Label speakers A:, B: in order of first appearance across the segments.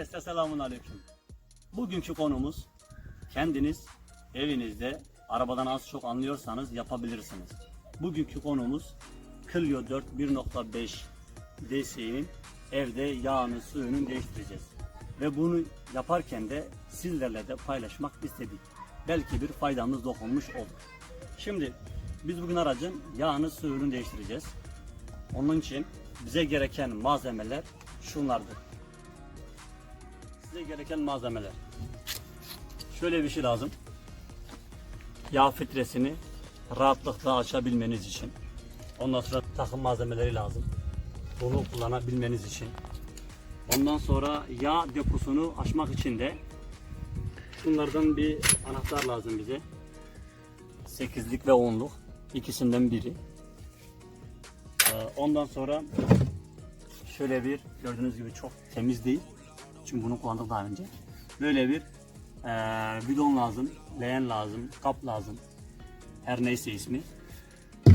A: Herkese selamun aleyküm. Bugünkü konumuz kendiniz evinizde arabadan az çok anlıyorsanız yapabilirsiniz. Bugünkü konumuz Clio 4 1.5 DSi'nin evde yağını suyunu değiştireceğiz. Ve bunu yaparken de sizlerle de paylaşmak istedik. Belki bir faydamız dokunmuş olur. Şimdi biz bugün aracın yağını suyunu değiştireceğiz. Onun için bize gereken malzemeler şunlardır. Size gereken malzemeler. Şöyle bir şey lazım. Yağ filtresini rahatlıkla açabilmeniz için. Ondan sonra takım malzemeleri lazım. Bunu kullanabilmeniz için. Ondan sonra yağ deposunu açmak için de şunlardan bir anahtar lazım bize. 8'lik ve 10'luk ikisinden biri. Ee, Ondan sonra şöyle bir gördüğünüz gibi çok temiz değil. Çünkü bunu kullandık daha önce. Böyle bir eee bidon lazım, leğen lazım, kap lazım. Her neyse ismi.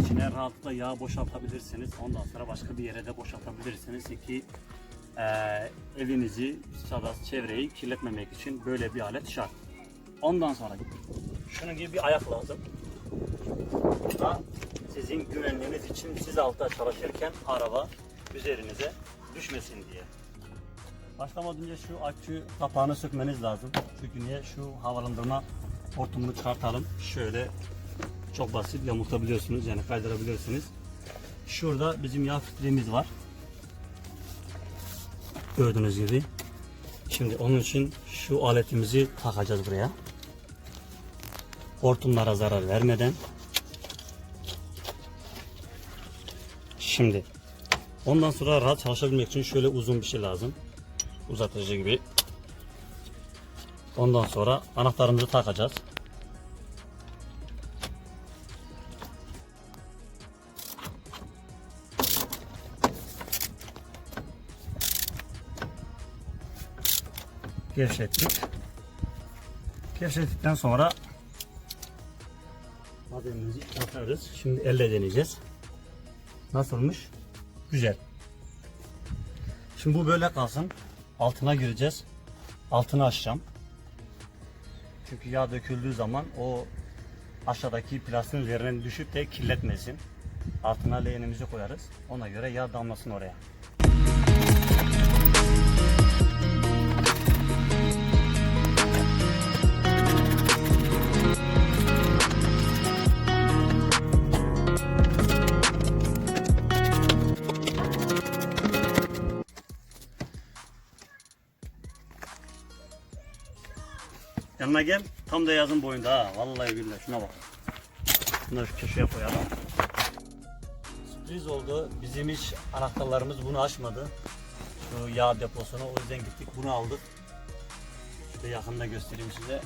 A: İçine rahatlıkla yağ boşaltabilirsiniz. Ondan sonra başka bir yere de boşaltabilirsiniz ki eee, evinizi, çadaz, çevreyi kirletmemek için böyle bir alet şart. Ondan sonra şunun gibi bir ayak lazım. Bu sizin güvenliğiniz için siz altta çalışırken araba üzerinize düşmesin diye. Başlamadan önce şu akü kapağını sökmeniz lazım. Çünkü niye? Şu havalandırma hortumunu çıkartalım. Şöyle çok basit yamultabiliyorsunuz yani kaydırabiliyorsunuz. Şurada bizim yağ filtremiz var. Gördüğünüz gibi. Şimdi onun için şu aletimizi takacağız buraya. Hortumlara zarar vermeden. Şimdi ondan sonra rahat çalışabilmek için şöyle uzun bir şey lazım uzatıcı gibi. Ondan sonra anahtarımızı takacağız. Gevşettik. Gevşettikten sonra malzememizi takarız. Şimdi elle deneyeceğiz. Nasılmış? Güzel. Şimdi bu böyle kalsın. Altına gireceğiz. Altını açacağım. Çünkü yağ döküldüğü zaman o aşağıdaki plastiğin üzerine düşüp de kirletmesin. Altına leğenimizi koyarız. Ona göre yağ damlasın oraya. Yanına gel. Tam da yazın boyunda ha. Vallahi billahi şuna bak. Bunları şu köşeye koyalım. Sürpriz oldu. Bizim hiç anahtarlarımız bunu açmadı. Şu yağ deposunu. O yüzden gittik bunu aldık. İşte yakında göstereyim size.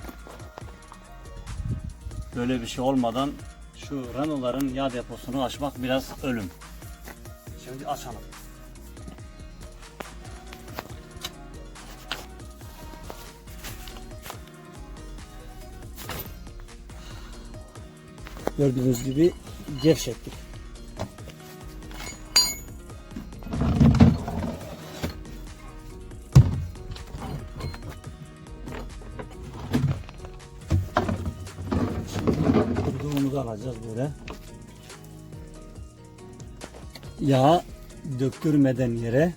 A: Böyle bir şey olmadan şu Renault'ların yağ deposunu açmak biraz ölüm. Şimdi açalım. Gördüğünüz gibi gevşettik. Kurduğumuzu alacağız böyle. Yağ döktürmeden yere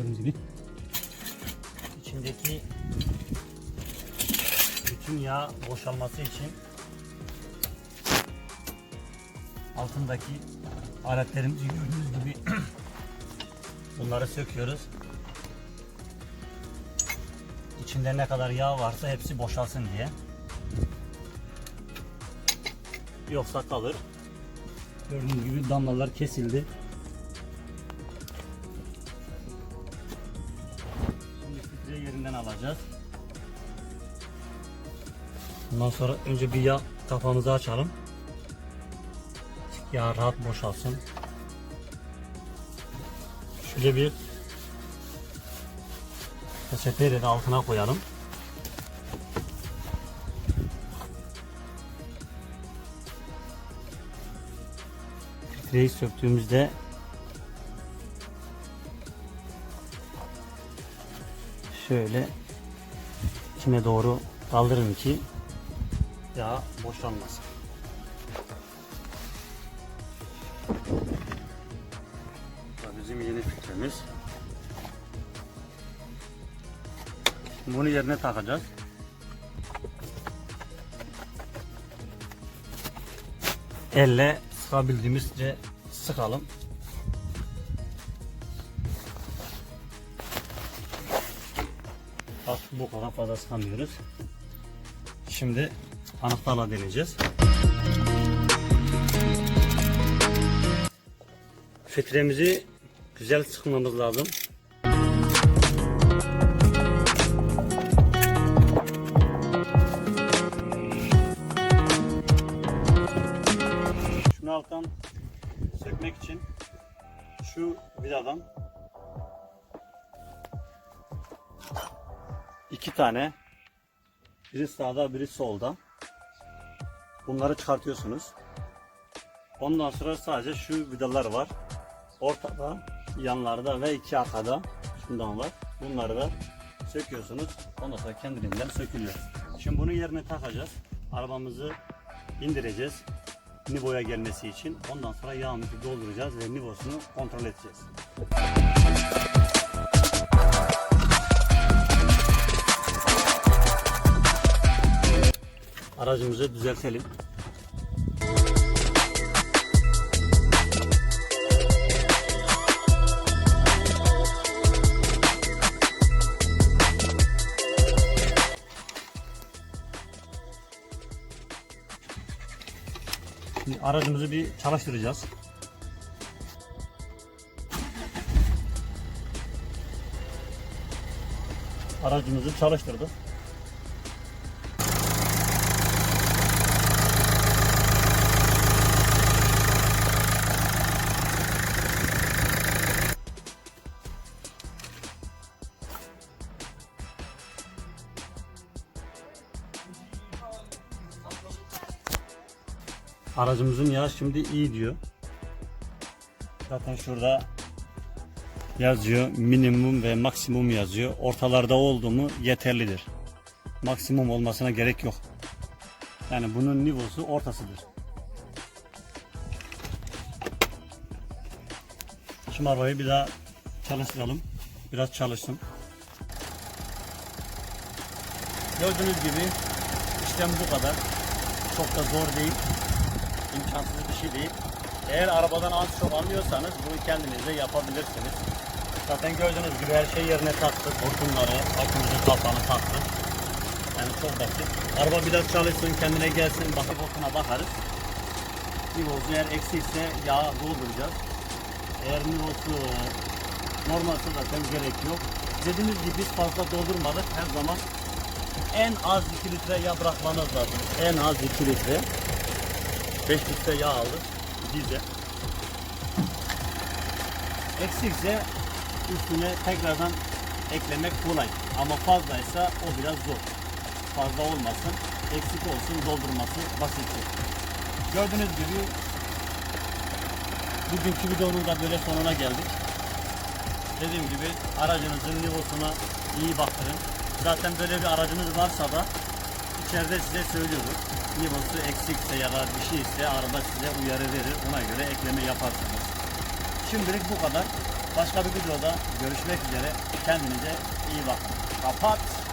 A: Gördüğünüz gibi içindeki bütün yağ boşalması için altındaki aletlerimizi gördüğünüz gibi bunları söküyoruz. İçinde ne kadar yağ varsa hepsi boşalsın diye. Yoksa kalır. Gördüğünüz gibi damlalar kesildi. Yerinden alacağız. Ondan sonra önce bir yağ kafamızı açalım. Yağ rahat boşalsın. Şöyle bir peçeteyle de altına koyalım. filtreyi söktüğümüzde şöyle içine doğru kaldırın ki yağ boşalmasın. Bizim yeni. Şimdi Bunu yerine takacağız. Elle sıkabildiğimizce sıkalım. Bu kadar fazla sıkamıyoruz. Şimdi anahtarla deneyeceğiz. Filtremizi güzel sıkmamız lazım. Şunu alttan sökmek için şu vidadan iki tane biri sağda biri solda bunları çıkartıyorsunuz. Ondan sonra sadece şu vidalar var. Ortada, yanlarda ve iki arkada şundan var. Bunları da söküyorsunuz. Ondan sonra kendiliğinden sökülüyor. Şimdi bunu yerine takacağız. Arabamızı indireceğiz. Nivo'ya gelmesi için. Ondan sonra yağımızı dolduracağız ve nivosunu kontrol edeceğiz. Aracımızı düzeltelim. Aracımızı bir çalıştıracağız. Aracımızı çalıştırdık. Aracımızın yağı şimdi iyi diyor. Zaten şurada yazıyor minimum ve maksimum yazıyor. Ortalarda oldu mu yeterlidir. Maksimum olmasına gerek yok. Yani bunun nivosu ortasıdır. Şimdi arabayı bir daha çalıştıralım. Biraz çalışsın. Gördüğünüz gibi işlem bu kadar. Çok da zor değil imkansız bir şey değil. Eğer arabadan az çok anlıyorsanız bunu kendiniz de yapabilirsiniz. Zaten gördüğünüz gibi her şey yerine taktık. Hortumları, akümüzün kapağını taktık. Yani çok basit. Araba biraz çalışsın, kendine gelsin, bakıp hortuna bakarız. Nivosu eğer eksikse yağ dolduracağız. Eğer nivosu normalse zaten gerek yok. Dediğimiz gibi biz fazla doldurmadık. Her zaman en az 2 litre yağ bırakmanız lazım. En az 2 litre. 5 litre yağ aldık. Dize. Eksikse üstüne tekrardan eklemek kolay. Ama fazlaysa o biraz zor. Fazla olmasın. Eksik olsun doldurması basittir. Gördüğünüz gibi bugünkü videonun da böyle sonuna geldik. Dediğim gibi aracınızın nivosuna iyi bakın. Zaten böyle bir aracınız varsa da içeride size söylüyoruz. Nivosu eksikse ya da bir şeyse araba size uyarı verir. Ona göre ekleme yaparsınız. Şimdilik bu kadar. Başka bir videoda görüşmek üzere. Kendinize iyi bakın. Kapat.